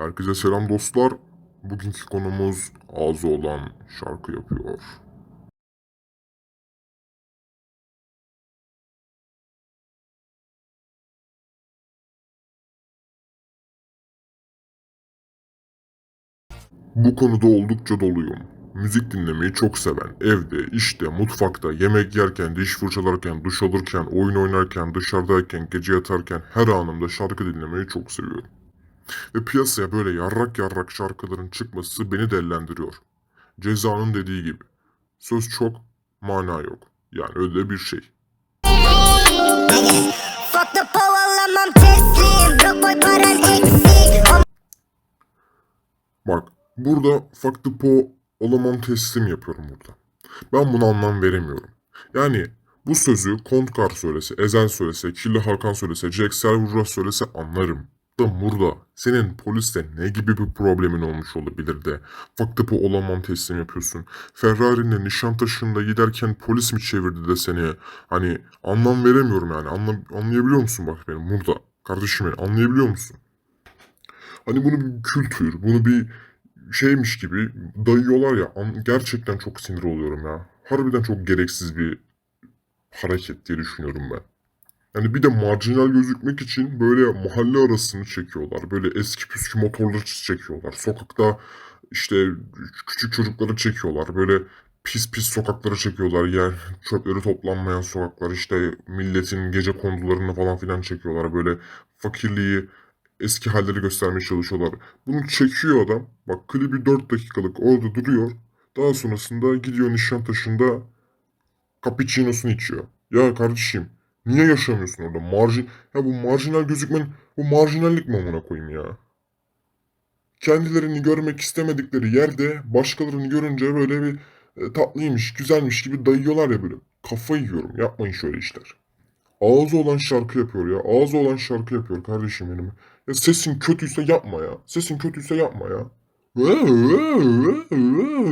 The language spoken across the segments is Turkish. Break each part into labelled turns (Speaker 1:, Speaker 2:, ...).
Speaker 1: Herkese selam dostlar. Bugünkü konumuz ağzı olan şarkı yapıyor. Bu konuda oldukça doluyum. Müzik dinlemeyi çok seven, evde, işte, mutfakta, yemek yerken, diş fırçalarken, duş alırken, oyun oynarken, dışarıdayken, gece yatarken her anımda şarkı dinlemeyi çok seviyorum. Ve piyasaya böyle yarrak yarrak şarkıların çıkması beni dellendiriyor. Ceza'nın dediği gibi. Söz çok, mana yok. Yani öyle bir şey. Bak burada fuck the po olamam teslim yapıyorum burada. Ben buna anlam veremiyorum. Yani bu sözü Kontkar söylese, Ezel söylese, Kirli Hakan söylese, Jack Servura söylese anlarım. Da burada senin poliste ne gibi bir problemin olmuş olabilir de the po olamam teslim yapıyorsun. Ferrari'nin Nişantaşı'nda giderken polis mi çevirdi de seni hani anlam veremiyorum yani Anla, anlayabiliyor musun bak benim burada kardeşim benim anlayabiliyor musun? Hani bunu bir kültür, bunu bir şeymiş gibi dayıyorlar ya. Gerçekten çok sinir oluyorum ya. Harbiden çok gereksiz bir hareket diye düşünüyorum ben. Yani bir de marjinal gözükmek için böyle mahalle arasını çekiyorlar. Böyle eski püskü motorları çekiyorlar. Sokakta işte küçük çocukları çekiyorlar. Böyle pis pis sokakları çekiyorlar. Yani çöpleri toplanmayan sokaklar. işte milletin gece kondularını falan filan çekiyorlar. Böyle fakirliği eski halleri göstermeye çalışıyorlar. Bunu çekiyor adam. Bak klibi 4 dakikalık orada duruyor. Daha sonrasında gidiyor Nişantaşı'nda cappuccino'sunu içiyor. Ya kardeşim niye yaşamıyorsun orada? Marjin ya bu marjinal gözükmen bu marjinallik mi amına koyayım ya? Kendilerini görmek istemedikleri yerde başkalarını görünce böyle bir e, tatlıymış, güzelmiş gibi dayıyorlar ya böyle. Kafayı yiyorum. Yapmayın şöyle işler. Ağzı olan şarkı yapıyor ya. Ağzı olan şarkı yapıyor kardeşim benim. Ya sesin kötüyse yapma ya. Sesin kötüyse yapma ya.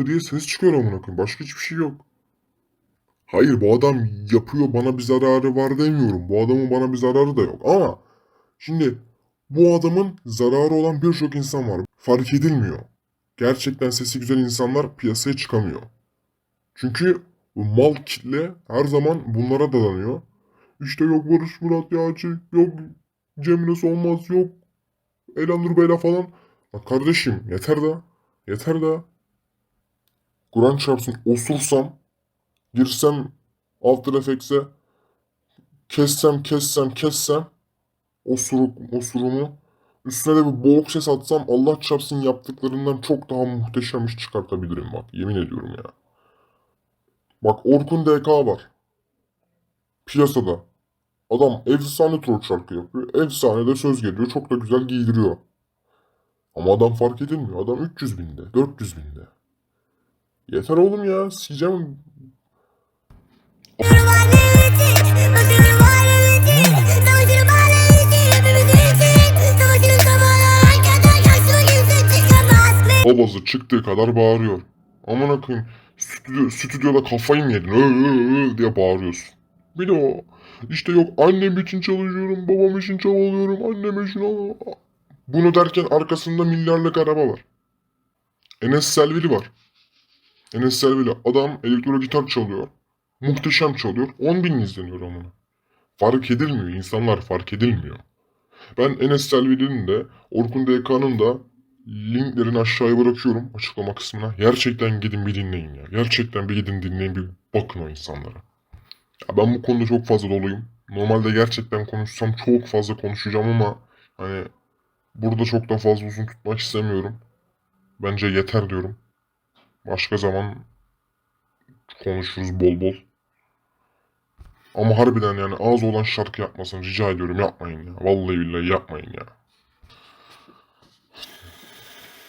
Speaker 1: diye ses çıkıyor amına koyayım. Başka hiçbir şey yok. Hayır bu adam yapıyor bana bir zararı var demiyorum. Bu adamın bana bir zararı da yok. Ama şimdi bu adamın zararı olan birçok insan var. Fark edilmiyor. Gerçekten sesi güzel insanlar piyasaya çıkamıyor. Çünkü mal kitle her zaman bunlara dadanıyor. İşte yok Barış Murat Yağcı, yok Cemre Solmaz, yok Elanur Beyla falan. Bak kardeşim yeter da, yeter da. Kur'an çarpsın osursam, girsem After Effects'e, kessem, kessem, kessem osuruk, osurumu. Üstüne de bir boğuk ses atsam Allah çarpsın yaptıklarından çok daha muhteşem iş çıkartabilirim bak. Yemin ediyorum ya. Bak Orkun DK var. Piyasada. Adam efsane troll şarkı yapıyor. Efsane de söz geliyor. Çok da güzel giydiriyor. Ama adam fark edilmiyor. Adam 300 binde. 400 binde. Yeter oğlum ya. Sileceğim. Babası çıktığı kadar bağırıyor. Aman akıyım. Stüdyo, stüdyoda kafayı mı yedin? Ö diye bağırıyorsun. Bir de o. İşte yok annem için çalışıyorum, babam için çabalıyorum, annem için al- Bunu derken arkasında milyarlık araba var. Enes Selvili var. Enes Selvili. Adam elektro gitar çalıyor. Muhteşem çalıyor. 10 bin izleniyor amına. Fark edilmiyor. insanlar fark edilmiyor. Ben Enes Selvili'nin de Orkun DK'nın da linklerini aşağıya bırakıyorum açıklama kısmına. Gerçekten gidin bir dinleyin ya. Gerçekten bir gidin dinleyin bir bakın o insanlara. Ya ben bu konuda çok fazla doluyum. Normalde gerçekten konuşsam çok fazla konuşacağım ama hani burada çok da fazla uzun tutmak istemiyorum. Bence yeter diyorum. Başka zaman konuşuruz bol bol. Ama harbiden yani ağız olan şarkı yapmasın rica ediyorum yapmayın ya. Vallahi billahi yapmayın ya.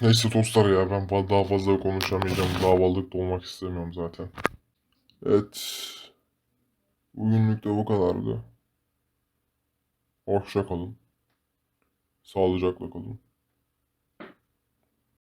Speaker 1: Neyse dostlar ya ben daha fazla konuşamayacağım. Davalık da olmak istemiyorum zaten. Evet. Bugünlük de bu kadardı. Hoşça kalın. Sağlıcakla kalın.